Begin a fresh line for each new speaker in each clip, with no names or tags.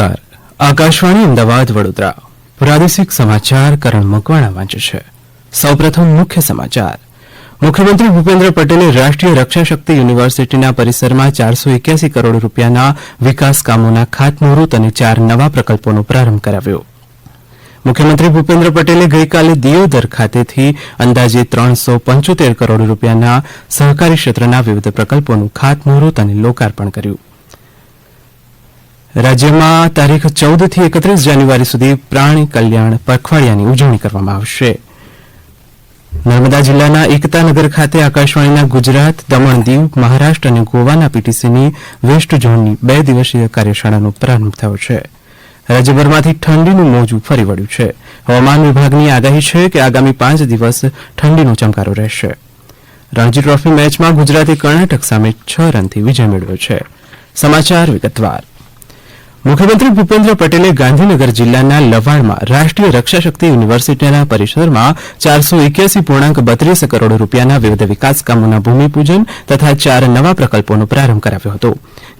નમસ્કાર આકાશવાણી અમદાવાદ વડોદરા પ્રાદેશિક સમાચાર કરણ મકવાણા વાંચે છે સૌપ્રથમ મુખ્ય સમાચાર મુખ્યમંત્રી ભૂપેન્દ્ર પટેલે રાષ્ટ્રીય રક્ષા શક્તિ યુનિવર્સિટીના પરિસરમાં ચારસો એક્યાસી કરોડ રૂપિયાના વિકાસ કામોના ખાતમુહૂર્ત અને ચાર નવા પ્રકલ્પોનો પ્રારંભ કરાવ્યો મુખ્યમંત્રી ભૂપેન્દ્ર પટેલે ગઈકાલે દિયોદર ખાતેથી અંદાજે ત્રણસો પંચોતેર કરોડ રૂપિયાના સહકારી ક્ષેત્રના વિવિધ પ્રકલ્પોનું ખાતમુહૂર્ત અને લોકાર્પણ કર્યું રાજ્યમાં તારીખ ચૌદથી એકત્રીસ જાન્યુઆરી સુધી પ્રાણી કલ્યાણ પખવાડિયાની ઉજવણી કરવામાં આવશે નર્મદા જિલ્લાના એકતાનગર ખાતે આકાશવાણીના ગુજરાત દમણ દીવ મહારાષ્ટ્ર અને ગોવાના પીટીસીની વેસ્ટ ઝોનની બે દિવસીય કાર્યશાળાનો પ્રારંભ થયો છે રાજ્યભરમાંથી ઠંડીનું મોજું ફરી વળ્યું છે હવામાન વિભાગની આગાહી છે કે આગામી પાંચ દિવસ ઠંડીનો ચમકારો રહેશે રણજી ટ્રોફી મેચમાં ગુજરાતે કર્ણાટક સામે છ રનથી વિજય મેળવ્યો છે સમાચાર વિગતવાર મુખ્યમંત્રી ભૂપેન્દ્ર પટેલે ગાંધીનગર જિલ્લાના લવાણમાં રાષ્ટ્રીય રક્ષાશક્તિ યુનિવર્સિટીના પરિસરમાં ચારસો એક્યાસી પૂર્ણાંક બત્રીસ કરોડ રૂપિયાના વિવિધ વિકાસ કામોના ભૂમિપૂજન તથા ચાર નવા પ્રકલ્પોનો પ્રારંભ કરાવ્યો હતો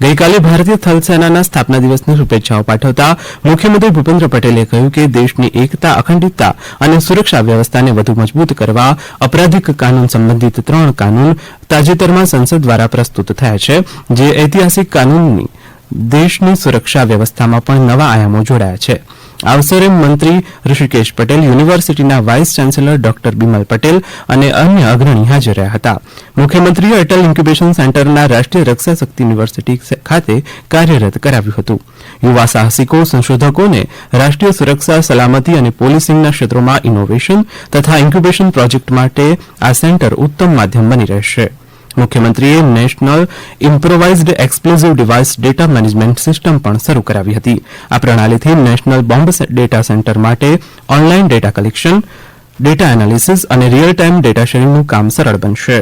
ગઈકાલે ભારતીય થલ સેનાના સ્થાપના દિવસની શુભેચ્છાઓ પાઠવતા મુખ્યમંત્રી ભૂપેન્દ્ર પટેલે કહ્યું કે દેશની એકતા અખંડિતતા અને સુરક્ષા વ્યવસ્થાને વધુ મજબૂત કરવા અપરાધિક કાનૂન સંબંધિત ત્રણ કાનૂન તાજેતરમાં સંસદ દ્વારા પ્રસ્તુત થયા છે જે ઐતિહાસિક કાનૂનની દેશની સુરક્ષા વ્યવસ્થામાં પણ નવા આયામો જોડાયા છે આ અવસરે મંત્રી ઋષિકેશ પટેલ યુનિવર્સિટીના vice chancellor doctor Bimal Patel અને અન્ય અગ્રણી હાજર રહ્યા હતા મુખ્યમંત્રીએ અટલ ઇન્ક્યુબેશન સેન્ટરના રાષ્ટ્રીય રક્ષા શક્તિ યુનિવર્સિટી ખાતે કાર્યરત કરાવ્યું હતું યુવા સાહસિકો સંશોધકોને રાષ્ટ્રીય સુરક્ષા સલામતી અને પોલીસિંગના ક્ષેત્રોમાં ઇનોવેશન તથા ઇન્ક્યુબેશન પ્રોજેક્ટ માટે આ સેન્ટર ઉત્તમ માધ્યમ બની રહેશે મુખ્યમંત્રીએ national improvised explosive device data management system પણ શરૂ કરાવી હતી આ પ્રણાલીથી નેશનલ બોમ્બ ડેટા સેન્ટર માટે online data collection data analysis અને રીઅલ ટાઇમ ડેટા શેરિંગનું કામ સરળ બનશે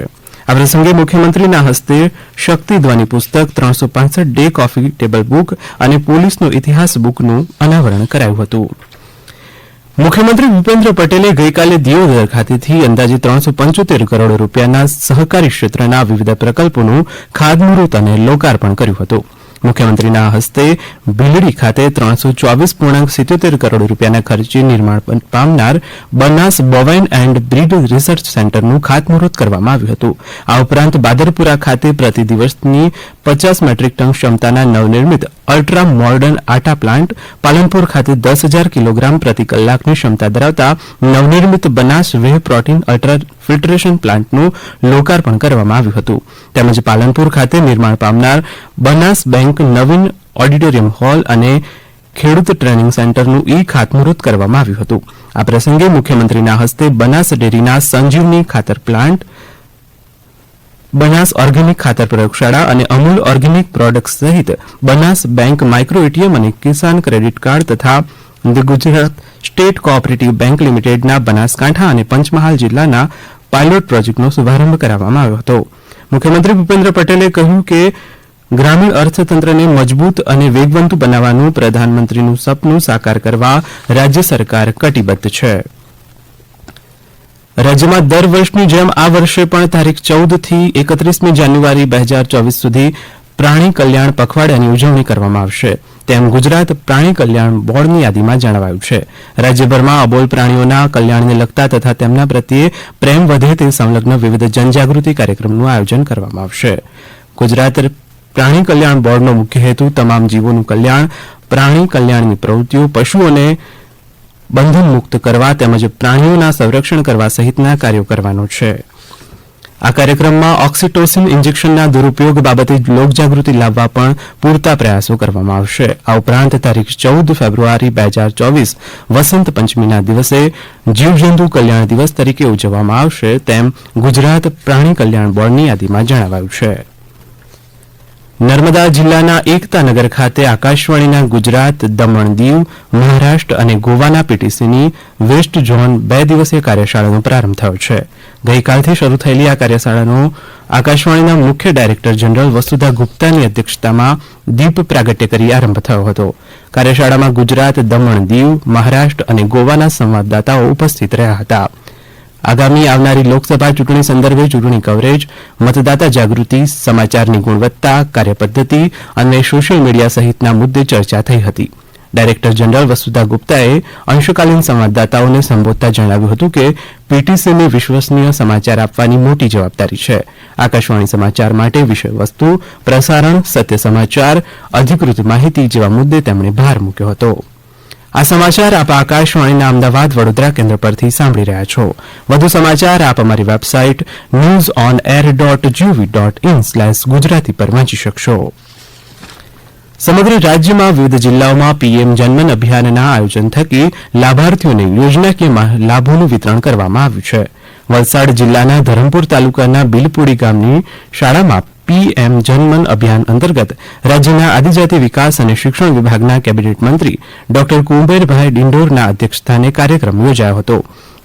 આ પ્રસંગે મુખ્યમંત્રીના હસ્તે શક્તિ ધ્વની પુસ્તક ત્રણસો પાંસઠ ડે કોફી ટેબલ બુક અને પોલીસનો ઇતિહાસ બુકનું અનાવરણ કરાયું હતું મુખ્યમંત્રી ભૂપેન્દ્ર પટેલે ગઇકાલે દિયોદર ખાતેથી અંદાજે ત્રણસો પંચોતેર કરોડ રૂપિયાના સહકારી ક્ષેત્રના વિવિધ પ્રકલ્પોનું ખાતમુહૂર્ત અને લોકાર્પણ કર્યું હતું મુખ્યમંત્રીના હસ્તે ભીલડી ખાતે ત્રણસો ચોવીસ પૂર્ણાંક સિત્યોતેર કરોડ રૂપિયાના ખર્ચે નિર્માણ પામનાર Banas bovine and breed research સેન્ટરનું ખાતમુહૂર્ત કરવામાં આવ્યું હતું આ ઉપરાંત બાદરપુરા ખાતે પ્રતિ દિવસની પચાસ મેટ્રિક ટન ક્ષમતાના નવનિર્મિત અલ્ટ્રા મોર્ડન આટા પ્લાન્ટ પાલનપુર ખાતે દસ હજાર કિલોગ્રામ પ્રતિ કલાકની ક્ષમતા ધરાવતા નવનિર્મિત Banas whey protein ultra filtration પ્લાન્ટનું લોકાર્પણ કરવામાં આવ્યું હતું તેમજ પાલનપુર ખાતે નિર્માણ પામનાર બનાસ બેંક બેંક નવીન ઓડિટોરિયમ હોલ અને ખેડૂત ટ્રેનિંગ સેન્ટરનું ઈ ખાતમુહૂર્ત કરવામાં આવ્યું હતું આ પ્રસંગે મુખ્યમંત્રીના હસ્તે બનાસ ડેરીના સંજીવની ખાતર પ્લાન્ટ બનાસ ઓર્ગેનિક ખાતર પ્રયોગશાળા અને અમૂલ ઓર્ગેનિક પ્રોડક્ટ સહિત બનાસ બેંક માઇક્રો એટીએમ અને કિસાન ક્રેડિટ કાર્ડ તથા ગુજરાત સ્ટેટ કોઓપરેટિવ બેંક લિમિટેડના બનાસકાંઠા અને પંચમહાલ જિલ્લાના પાયલોટ પ્રોજેક્ટનો શુભારંભ કરાવવામાં આવ્યો હતો મુખ્યમંત્રી ભૂપેન્દ્ર પટેલે કહ્યું કે ગ્રામીણ અર્થતંત્રને મજબૂત અને વેગવંતુ બનાવવાનું પ્રધાનમંત્રીનું સપનું સાકાર કરવા રાજ્ય સરકાર કટિબદ્ધ છે રાજ્યમાં દર વર્ષની જેમ આ વર્ષે પણ તારીખ ચૌદથી એકત્રીસમી જાન્યુઆરી બે હજાર ચોવીસ સુધી પ્રાણી કલ્યાણ પખવાડિયાની ઉજવણી કરવામાં આવશે તેમ ગુજરાત પ્રાણી કલ્યાણ બોર્ડની યાદીમાં જણાવાયું છે રાજ્યભરમાં અબોલ પ્રાણીઓના કલ્યાણને લગતા તથા તેમના પ્રત્યે પ્રેમ વધે તે સંલગ્ન વિવિધ જનજાગૃતિ કાર્યક્રમનું આયોજન કરવામાં આવશે ગુજરાત પ્રાણી કલ્યાણ બોર્ડનો મુખ્ય હેતુ તમામ જીવોનું કલ્યાણ પ્રાણી કલ્યાણની પ્રવૃત્તિઓ પશુઓને બંધન મુક્ત કરવા તેમજ પ્રાણીઓના સંરક્ષણ કરવા સહિતના કાર્યો કરવાનો છે આ કાર્યક્રમમાં ઓક્સિટોસિન ઇન્જેક્શનના દુરુપયોગ બાબતે લોકજાગૃતિ લાવવા પણ પૂરતા પ્રયાસો કરવામાં આવશે આ ઉપરાંત તારીખ ચૌદ ફેબ્રુઆરી બે હજાર ચોવીસ વસંત પંચમીના દિવસે જીવજંતુ કલ્યાણ દિવસ તરીકે ઉજવવામાં આવશે તેમ ગુજરાત પ્રાણી કલ્યાણ બોર્ડની યાદીમાં જણાવાયું છે નર્મદા જિલ્લાના એકતાનગર ખાતે આકાશવાણીના ગુજરાત દમણ દીવ મહારાષ્ટ્ર અને ગોવાના પીટીસીની વેસ્ટ ઝોન બે દિવસીય કાર્યશાળાનો પ્રારંભ થયો છે ગઈકાલથી શરૂ થયેલી આ કાર્યશાળાનો આકાશવાણીના મુખ્ય ડાયરેક્ટર જનરલ વસુધા ગુપ્તાની અધ્યક્ષતામાં દીપ પ્રાગટ્ય કરી આરંભ થયો હતો કાર્યશાળામાં ગુજરાત દમણ દીવ મહારાષ્ટ્ર અને ગોવાના સંવાદદાતાઓ ઉપસ્થિત રહ્યા હતાં આગામી આવનારી લોકસભા ચૂંટણી સંદર્ભે ચૂંટણી કવરેજ મતદાતા જાગૃતિ સમાચારની ગુણવત્તા કાર્યપદ્ધતિ અને સોશિયલ મીડિયા સહિતના મુદ્દે ચર્ચા થઈ હતી ડાયરેક્ટર જનરલ વસુધા ગુપ્તાએ અંશકાલીન સંવાદદાતાઓને સંબોધતા જણાવ્યું હતું કે પીટીસીને વિશ્વસનીય સમાચાર આપવાની મોટી જવાબદારી છે આકાશવાણી સમાચાર માટે વિષયવસ્તુ પ્રસારણ સત્ય સમાચાર અધિકૃત માહિતી જેવા મુદ્દે તેમણે ભાર મૂક્યો હતો આ સમાચાર આપ આકાશવાણીના અમદાવાદ વડોદરા કેન્દ્ર પરથી સાંભળી રહ્યા છો વધુ સમાચાર આપ અમારી website news on air dot GV dot in slash Gujarati પર વાંચી શકશો સમગ્ર રાજ્યમાં વિવિધ જિલ્લાઓમાં પીએમ જનમન અભિયાનના આયોજન થકી લાભાર્થીઓને યોજનાકીય લાભોનું વિતરણ કરવામાં આવ્યું છે વલસાડ જિલ્લાના ધરમપુર તાલુકાના બિલપુડી ગામની શાળામાં પીએમ જનમન અભિયાન અંતર્ગત રાજ્યના આદિજાતિ વિકાસ અને શિક્ષણ વિભાગના કેબિનેટ મંત્રી ડોક્ટર કુબેરભાઈ ડિંડોરના અધ્યક્ષસ્થાને કાર્યક્રમ યોજાયો હતો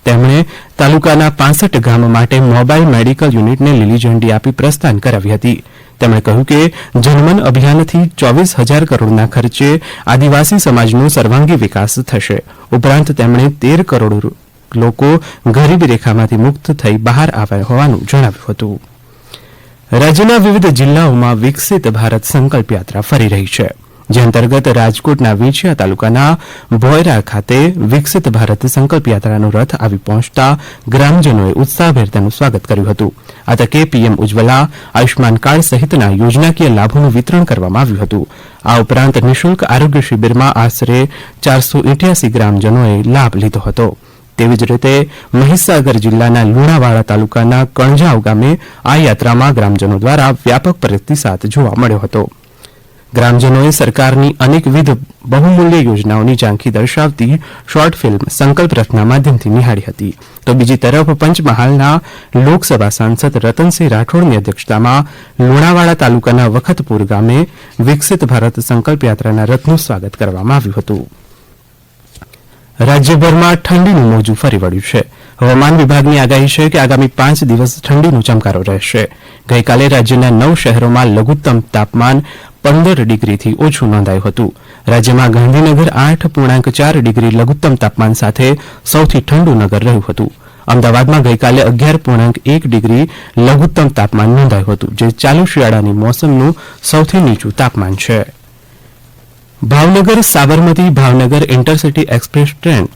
તેમણે તાલુકાના પાંસઠ ગામ માટે મોબાઇલ મેડિકલ યુનિટને લીલી ઝંડી આપી પ્રસ્થાન કરાવી હતી તેમણે કહ્યું કે જનમન અભિયાનથી ચોવીસ હજાર કરોડના ખર્ચે આદિવાસી સમાજનો સર્વાંગી વિકાસ થશે ઉપરાંત તેમણે તેર કરોડ લોકો ગરીબી રેખામાંથી મુક્ત થઈ બહાર આવ્યા હોવાનું જણાવ્યું હતું રાજ્યના વિવિધ જિલ્લાઓમાં વિકસિત ભારત સંકલ્પ યાત્રા ફરી રહી છે જે અંતર્ગત રાજકોટના વિછીયા તાલુકાના ભોયરા ખાતે વિકસિત ભારત સંકલ્પ યાત્રાનો રથ આવી પહોંચતા ગ્રામજનોએ ઉત્સાહભેર તેનું સ્વાગત કર્યું હતું આ તકે પીએમ ઉજ્જવલા આયુષ્માન કાર્ડ સહિતના યોજનાકીય લાભોનું વિતરણ કરવામાં આવ્યું હતું આ ઉપરાંત નિઃશુલ્ક આરોગ્ય શિબિરમાં આશરે ચારસો ઇઠ્યાસી ગ્રામજનોએ લાભ લીધો હતો તેવી જ રીતે મહીસાગર જિલ્લાના લુણાવાડા તાલુકાના કણજાવ ગામે આ યાત્રામાં ગ્રામજનો દ્વારા વ્યાપક પ્રતિસાદ જોવા મળ્યો હતો ગ્રામજનોએ સરકારની અનેકવિધ બહુમૂલ્ય યોજનાઓની ઝાંખી દર્શાવતી શોર્ટ ફિલ્મ સંકલ્પ રથના માધ્યમથી નિહાળી હતી તો બીજી તરફ પંચમહાલના લોકસભા સાંસદ રતનસિંહ રાઠોડની અધ્યક્ષતામાં લુણાવાડા તાલુકાના વખતપુર ગામે વિકસિત ભારત સંકલ્પ યાત્રાના રથનું સ્વાગત કરવામાં આવ્યું હતું રાજ્યભરમાં ઠંડીનું મોજું ફરી વળ્યું છે હવામાન વિભાગની આગાહી છે કે આગામી પાંચ દિવસ ઠંડીનો ચમકારો રહેશે ગઈકાલે રાજ્યના નવ શહેરોમાં લઘુત્તમ તાપમાન પંદર ડિગ્રીથી ઓછું નોંધાયું હતું રાજ્યમાં ગાંધીનગર આઠ પૂર્ણાંક ચાર ડિગ્રી લઘુત્તમ તાપમાન સાથે સૌથી ઠંડુ નગર રહ્યું હતું અમદાવાદમાં ગઈકાલે અગિયાર પૂર્ણાંક એક ડિગ્રી લઘુત્તમ તાપમાન નોંધાયું હતું જે ચાલુ શિયાળાની મોસમનું સૌથી નીચું તાપમાન છે Bhavnagar Sabarmati Bhavnagar intercity express train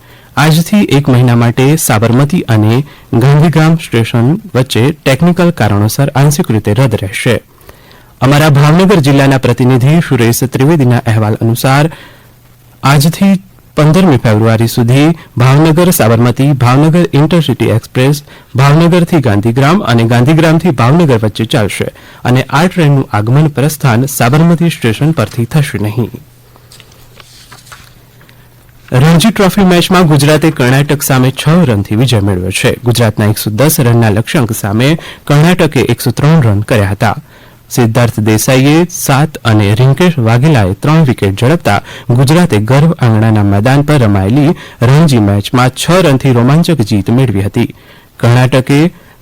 આજથી એક મહિના માટે સાબરમતી અને ગાંધીધામ સ્ટેશન વચ્ચે ટેકનિકલ કારણોસર આંશિક રીતે રદ રહેશે અમારા ભાવનગર જિલ્લાના પ્રતિનિધિ સુરેશ ત્રિવેદીના અહેવાલ અનુસાર આજથી પંદરમી ફેબ્રુઆરી સુધી ભાવનગર સાબરમતી ભાવનગર ઇન્ટરસિટી એક્સપ્રેસ ભાવનગરથી ગાંધીગ્રામ અને ગાંધીગ્રામથી ભાવનગર વચ્ચે ચાલશે અને આ ટ્રેનનું આગમન પ્રસ્થાન સાબરમતી સ્ટેશન પરથી થશે નહીં રણજી ટ્રોફી મેચમાં ગુજરાતે કર્ણાટક સામે છ રનથી વિજય મેળવ્યો છે ગુજરાતના એકસો દસ રનના લક્ષ્યાંક સામે કર્ણાટકે એકસો ત્રણ રન કર્યા હતા સિદ્ધાર્થ દેસાઈએ સાત અને રિંકેશ વાઘેલાએ ત્રણ વિકેટ ઝડપતા ગુજરાતે ગર્ભ આંગણાના મેદાન પર રમાયેલી રણજી મેચમાં છ રનથી રોમાંચક જીત મેળવી હતી કર્ણાટકે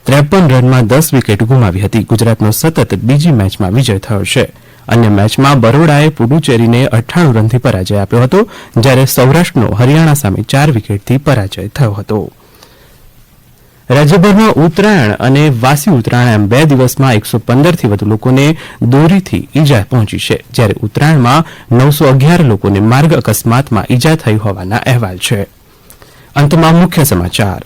ત્રેપન રનમાં દસ વિકેટ ગુમાવી હતી ગુજરાતનો સતત બીજી મેચમાં વિજય થયો છે અન્ય મેચમાં બરોડાએ પુડુચેરીને અઠ્ઠાણું રનથી પરાજય આપ્યો હતો જ્યારે સૌરાષ્ટ્રનો હરિયાણા સામે ચાર વિકેટથી પરાજય થયો હતો રાજ્યભરમાં ઉત્તરાયણ અને વાસી ઉત્તરાયણ એમ બે દિવસમાં એકસો પંદરથી વધુ લોકોને દોરીથી ઇજા પહોંચી છે જ્યારે ઉત્તરાયણમાં નવસો અગિયાર લોકોને માર્ગ અકસ્માતમાં ઇજા થઈ હોવાના અહેવાલ છે અંતમાં મુખ્ય સમાચાર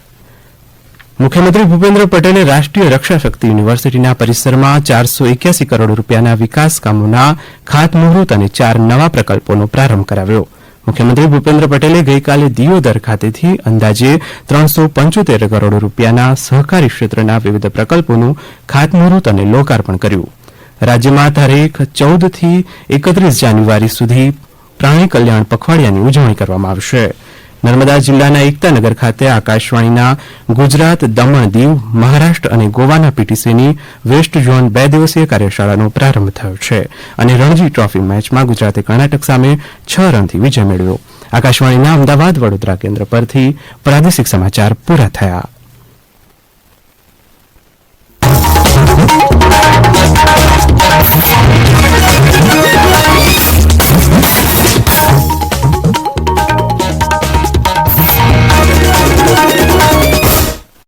મુખ્યમંત્રી ભૂપેન્દ્ર પટેલે રાષ્ટ્રીય રક્ષા શક્તિ યુનિવર્સિટીના પરિસરમાં ચારસો એક્યાસી કરોડ રૂપિયાના વિકાસ કામોના ખાતમુહૂર્ત અને ચાર નવા પ્રકલ્પોનો પ્રારંભ કરાવ્યો મુખ્યમંત્રી ભૂપેન્દ્ર પટેલે ગઈકાલે દિયોદર ખાતેથી અંદાજે ત્રણસો પંચોતેર કરોડ રૂપિયાના સહકારી ક્ષેત્રના વિવિધ પ્રકલ્પોનું ખાતમુહૂર્ત અને લોકાર્પણ કર્યું રાજ્યમાં તારીખ ચૌદથી એકત્રીસ જાન્યુઆરી સુધી પ્રાણી કલ્યાણ પખવાડિયાની ઉજવણી કરવામાં આવશે નર્મદા જિલ્લાના એકતાનગર ખાતે આકાશવાણીના ગુજરાત દમણ દીવ મહારાષ્ટ્ર અને ગોવાના પીટીસીની વેસ્ટ ઝોન બે દિવસીય કાર્યશાળાનો પ્રારંભ થયો છે અને રણજી ટ્રોફી મેચમાં ગુજરાતે કર્ણાટક સામે છ રનથી વિજય મેળવ્યો આકાશવાણીના અમદાવાદ વડોદરા કેન્દ્ર પરથી પ્રાદેશિક સમાચાર પૂરા થયા